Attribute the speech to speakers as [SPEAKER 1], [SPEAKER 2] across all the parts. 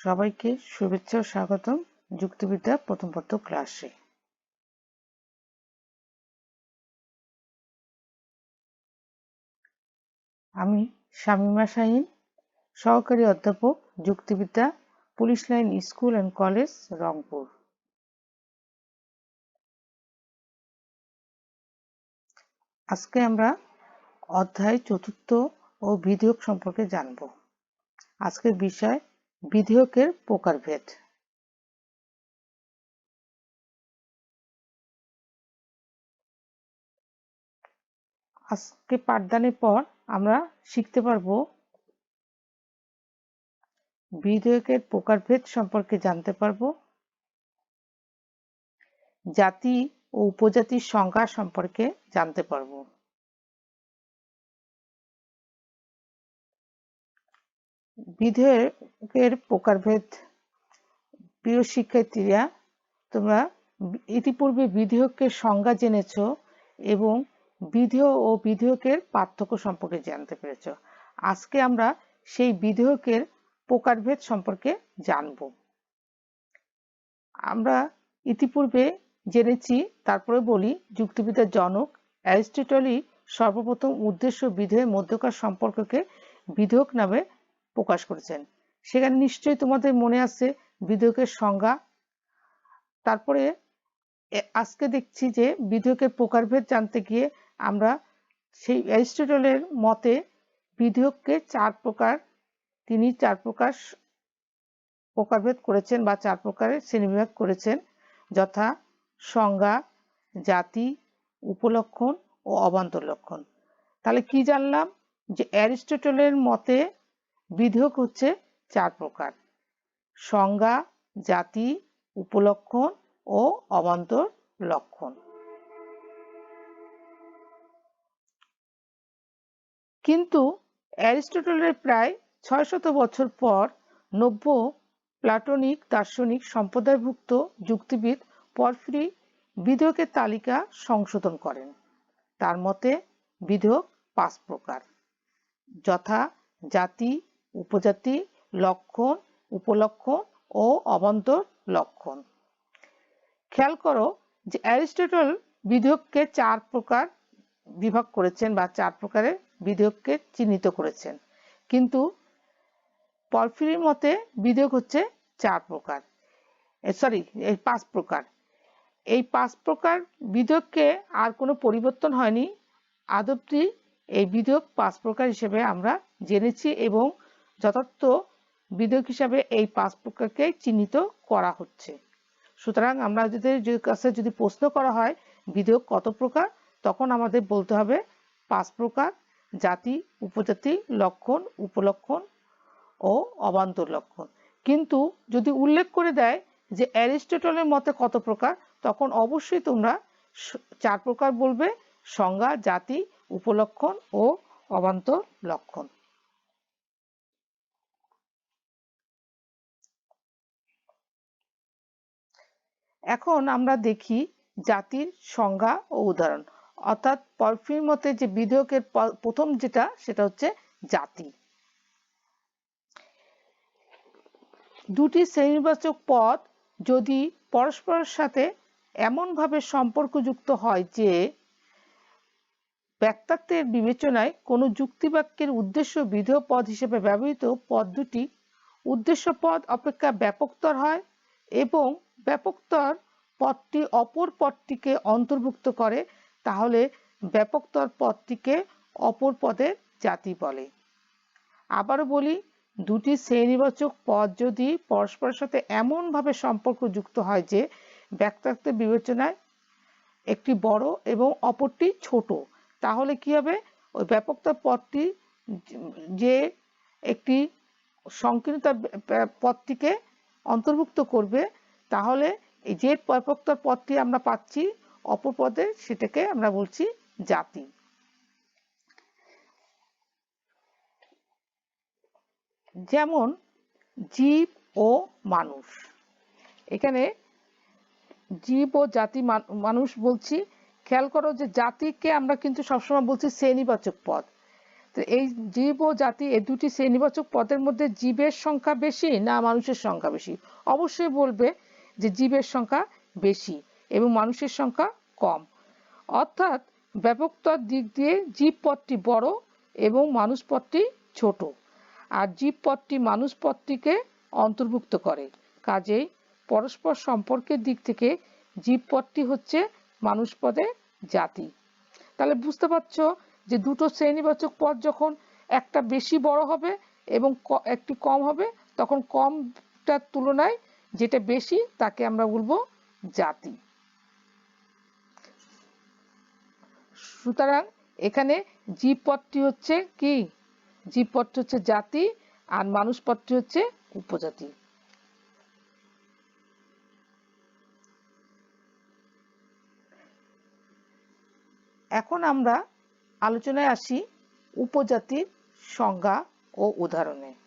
[SPEAKER 1] সবাইকে শুভেচ্ছা ও স্বাগতম যুক্তিবিদ্যা প্রথম পত্র ক্লাসে। আমি শামিমা শাহিন, সহকারী অধ্যাপক যুক্তিবিদ্যা, police line school and college, Rangpur. আজকে আমরা অধ্যায় চতুর্থ ও বিধিয়োগ সম্পর্কে জানব। আজকের বিষয় বিধিয়োগের প্রকারভেদ। আজকে পাঠদানের পর আমরা শিখতে পারব বিধেয়কের প্রকারভেদ সম্পর্কে জানতে পারব, জাতি ও উপজাতির সংজ্ঞা সম্পর্কে জানতে পারব। বিধেয়কের প্রকারভেদ, প্রিয় শিক্ষার্থীরা, তোমরা ইতিপূর্বে বিধেয়কের সংজ্ঞা জেনেছ এবং বিধেয় ও বিধেয়কের পার্থক্য সম্পর্কে জানতে পেরেছ। আজকে আমরা সেই বিধেয়কের প্রকারভেদ সম্পর্কে জানব। আমরা ইতিপূর্বে জেনেছি, তারপরে বলি যুক্তিবিদ্যার জনক অ্যারিস্টটলই সর্বপ্রথম উদ্দেশ্য বিধেয়ের মধ্যকার সম্পর্ককে বিধেয়ক নামে প্রকাশ করেছেন। সেখানে নিশ্চয়ই তোমাদের মনে আছে বিধেয়কের সংজ্ঞা। তারপরে আজকে দেখছি যে বিধেয়কের প্রকারভেদ জানতে গিয়ে আমরা সেই অ্যারিস্টটলের মতে বিধেয়ককে চার প্রকার, তিনি চার প্রকার প্রকারভেদ করেছেন বা চার প্রকারের শ্রেণীবিভাগ করেছেন। যথা সংজ্ঞা, জাতি, উপলক্ষণ ও অবান্তর লক্ষণ। তাহলে কি জানলাম? যে অ্যারিস্টটলের মতে বিধেয়ক হচ্ছে চার প্রকার। সংজ্ঞা, জাতি, উপলক্ষণ ও অবান্তর লক্ষণ। কিন্তু অ্যারিস্টটলের প্রায় ছয় শত বছর পর নব্য প্লাটনিক দার্শনিক সম্প্রদায়ভুক্ত যুক্তিবিদ পরফ্রি বিধেয়কের তালিকা সংশোধন করেন। তার মতে বিধেয়ক পাঁচ প্রকার। যথা, জাতি উপজাতি লক্ষণ, উপলক্ষণ ও অবান্তর লক্ষণ। খেয়াল করো যে অ্যারিস্টটল বিধেয়ককে চার প্রকার বিভাগ করেছেন বা চার প্রকারের বিধেয়ককে চিহ্নিত করেছেন। কিন্তু পলফিরির মতে বিধেয়ক হচ্ছে চার প্রকার। সরি এই পাঁচ প্রকার। এই পাঁচ প্রকার বিধেয়ককে আর কোনো পরিবর্তন হয়নি। আদবটি এই বিধেয়ক পাঁচ প্রকার হিসেবে আমরা জেনেছি এবং যথার্থ বিধেয়ক হিসাবে এই পাঁচ প্রকারকে চিহ্নিত করা হচ্ছে। সুতরাং আমরা যদি কাছে যদি প্রশ্ন করা হয়, বিধেয়ক কত প্রকার, তখন আমাদের বলতে হবে পাঁচ প্রকার, জাতি, উপজাতি, লক্ষণ, উপলক্ষণ ও অবান্তর লক্ষণ। কিন্তু যদি উল্লেখ করে দেয় যে অ্যারিস্টটলের মতে কত প্রকার, তখন অবশ্যই তোমরা চার প্রকার বলবে, সংজ্ঞা, জাতি, উপলক্ষণ ও অবান্তর লক্ষণ। এখন আমরা দেখি জাতির সংজ্ঞা ও উদাহরণ। অর্থাৎ পরফির মতে যে বিধেয়কের প্রথম যেটা, সেটা হচ্ছে জাতি। দুটি শ্রেণীবাচক পদ যদি পরস্পরের সাথে এমনভাবে সম্পর্কযুক্ত হয় যে ব্যক্তাত্বের বিবেচনায় কোনো যুক্তিবাক্যের উদ্দেশ্য বিধেয় পদ হিসেবে ব্যবহৃত পদ দুটি উদ্দেশ্য পদ অপেক্ষা ব্যাপকতর হয় এবং ব্যাপকতর পদটি অপর পদটিকে অন্তর্ভুক্ত করে, তাহলে ব্যাপকতর পদটিকে অপর পদের জাতি বলে। আবারও বলি, দুটি শ্রেণীবাচক পদ যদি পরস্পরের সাথে এমনভাবে সম্পর্ক যুক্ত হয় যে ব্যক্তাত্বের বিবেচনায় একটি বড় এবং অপরটি ছোট, তাহলে কি হবে? ওই ব্যাপকতর পদটি যে একটি সংকীর্ণতার পদটিকে অন্তর্ভুক্ত করবে তাহলে এই যে ব্যাপকতর পদটি আমরা পাচ্ছি, অপর পদে সেটাকে আমরা বলছি জাতি। যেমন জীব ও মানুষ। এখানে জীব ও জাতি মানুষ বলছি। খেয়াল করো যে জাতিকে আমরা কিন্তু সবসময় বলছি শ্রেণীবাচক পদ। তো এই জীব ও জাতি এই দুটি শ্রেণীবাচক পদের মধ্যে জীবের সংখ্যা বেশি না মানুষের সংখ্যা বেশি? অবশ্যই বলবে যে জীবের সংখ্যা বেশি এবং মানুষের সংখ্যা কম। অর্থাৎ ব্যাপকতার দিক দিয়ে জীব পদটি বড় এবং মানুষ পদটি ছোট। আর জীব পদটি মানুষ পদটিকে অন্তর্ভুক্ত করে। কাজেই পরস্পর সম্পর্কের দিক থেকে জীব পদটি হচ্ছে মানুষ পদে জাতি। তাহলে বুঝতে পারছ যে দুটো শ্রেণীবাচক পদ যখন একটা বেশি বড় হবে এবং একটি কম হবে, তখন কমটার তুলনায় যেটা বেশি, তাকে আমরা বলব জাতি। সুতরাং এখানে জীব পদটি হচ্ছে কি? জীব পদটি হচ্ছে জাতি আর মানুষ পদটি হচ্ছে উপজাতি। এখন আমরা আলোচনায় আসি উপজাতির সংজ্ঞা ও উদাহরণে।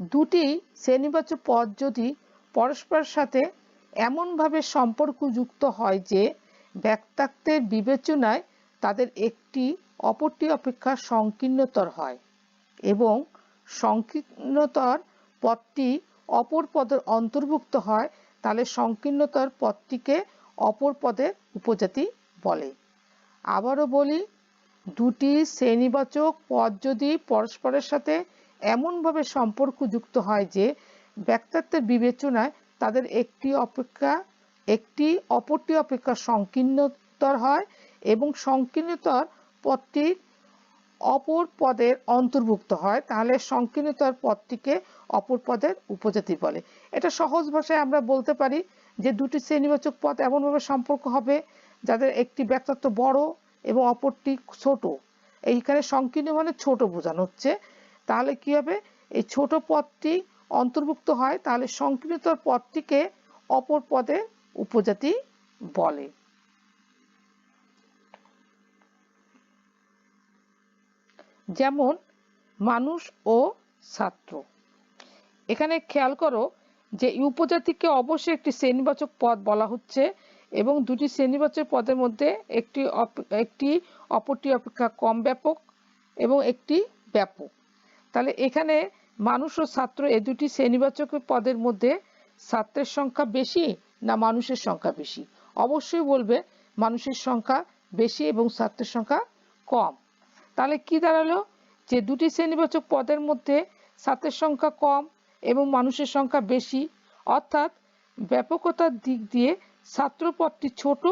[SPEAKER 1] দুটি শ্রেণীবাচক পদ যদি পরস্পরের সাথে এমনভাবে সম্পর্কযুক্ত হয় যে ব্যক্তাক্তের বিবেচনায় তাদের একটি অপরটি অপেক্ষা সংকীর্ণতর হয় এবং সংকীর্ণতর পদটি অপর পদের অন্তর্ভুক্ত হয়, তাহলে সংকীর্ণতর পদটিকে অপর পদের উপজাতি বলে। আবারও বলি, দুটি শ্রেণীবাচক পদ যদি পরস্পরের সাথে এমনভাবে সম্পর্কযুক্ত হয় যে ব্যক্তিত্বের বিবেচনায় তাদের একটি অপেক্ষা, একটি অপরটি অপেক্ষা সংকীর্ণতর হয় এবং সংকীর্ণতর পদটির অপর পদের অন্তর্ভুক্ত হয়। তাহলে সংকীর্ণতর পদটিকে অপর পদের উপজাতি বলে। এটা সহজ ভাষায় আমরা বলতে পারি যে দুটি শ্রেণীবাচক পদ এমনভাবে সম্পর্ক হবে যাদের একটি ব্যক্তিত্ব বড় এবং অপরটি ছোট। এইখানে সংকীর্ণ মানে ছোট বোঝানো হচ্ছে। তাহলে কি হবে? এই ছোট পদটি অন্তর্ভুক্ত হয়, তাহলে সংকীর্ণতর পদটিকে অপর পদে উপজাতি বলে। যেমন, মানুষ ও ছাত্র। এখানে খেয়াল করো যে উপজাতিকে অবশ্যই একটি শ্রেণীবাচক পদ বলা হচ্ছে এবং দুটি শ্রেণীবাচক পদের মধ্যে একটি একটি অপরটি অপেক্ষা কম ব্যাপক এবং একটি ব্যাপক। তাহলে এখানে মানুষ ও ছাত্র এই দুটি শ্রেণীবাচক পদের মধ্যে ছাত্রের সংখ্যা বেশি না মানুষের সংখ্যা বেশি? অবশ্যই বলবে মানুষের সংখ্যা বেশি এবং ছাত্রের সংখ্যা কম। তাহলে কি দাঁড়াল? যে দুটি শ্রেণীবাচক পদের মধ্যে ছাত্রের সংখ্যা কম এবং মানুষের সংখ্যা বেশি, অর্থাৎ ব্যাপকতার দিক দিয়ে ছাত্র পদটি ছোট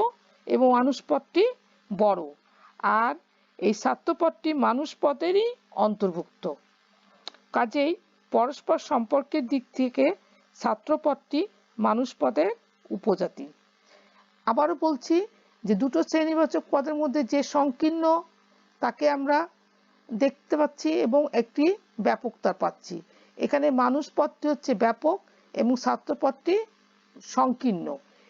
[SPEAKER 1] এবং মানুষ পদটি বড়। আর এই ছাত্র পদটি মানুষ পদেরই অন্তর্ভুক্ত। কাজেই পরস্পর সম্পর্কের দিক থেকে ছাত্রপদটি মানুষ পদের উপজাতি। আবারও বলছি যে দুটো শ্রেণীবাচক পদের মধ্যে যে সংকীর্ণ, তাকে আমরা দেখতে পাচ্ছি এবং একটি ব্যাপকতা পাচ্ছি। এখানে মানুষ পদটি হচ্ছে ব্যাপক এবং ছাত্র পদটি সংকীর্ণ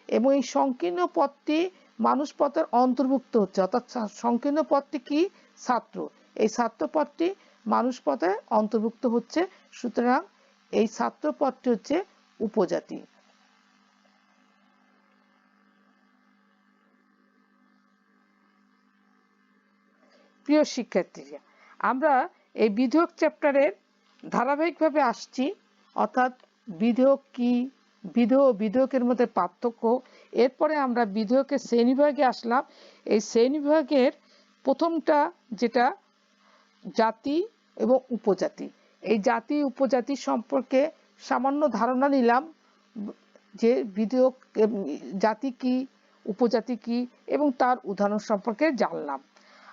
[SPEAKER 1] এবং এই সংকীর্ণ পদটি মানুষ পদের অন্তর্ভুক্ত হচ্ছে। অর্থাৎ সংকীর্ণ পদটি কি? ছাত্র। এই ছাত্র পদটি মানুষ পদে অন্তর্ভুক্ত হচ্ছে। সুতরাং এই ছাত্র পদটি হচ্ছে উপজাতি। প্রিয় শিক্ষার্থীরা, আমরা এই বিধেয়ক চ্যাপ্টারের ধারাবাহিকভাবে আসছি। অর্থাৎ বিধেয়ক কি, বিধেয় বিধেয়কের মধ্যে পার্থক্য। এরপরে আমরা বিধেয়কের শ্রেণীবিভাগে আসলাম। এই শ্রেণীবিভাগের প্রথমটা যেটা জাতি এবং উপজাতি। এই জাতি, উপজাতি সম্পর্কে সামান্য ধারণা নিলাম যে বিধেয়ক জাতি কি, উপজাতি কি এবং তার উদাহরণ সম্পর্কে জানলাম।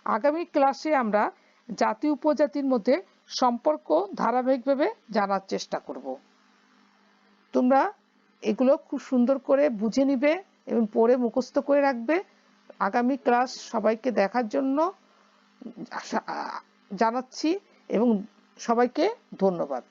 [SPEAKER 1] আগামী ক্লাসে আমরা জাতি, উপজাতির মধ্যে সম্পর্ক ধারাবাহিকভাবে জানার চেষ্টা করব। তোমরা এগুলো খুব সুন্দর করে বুঝে নিবে এবং পড়ে মুখস্থ করে রাখবে। আগামী ক্লাস সবাইকে দেখার জন্য জানাচ্ছি এবং সবাইকে ধন্যবাদ।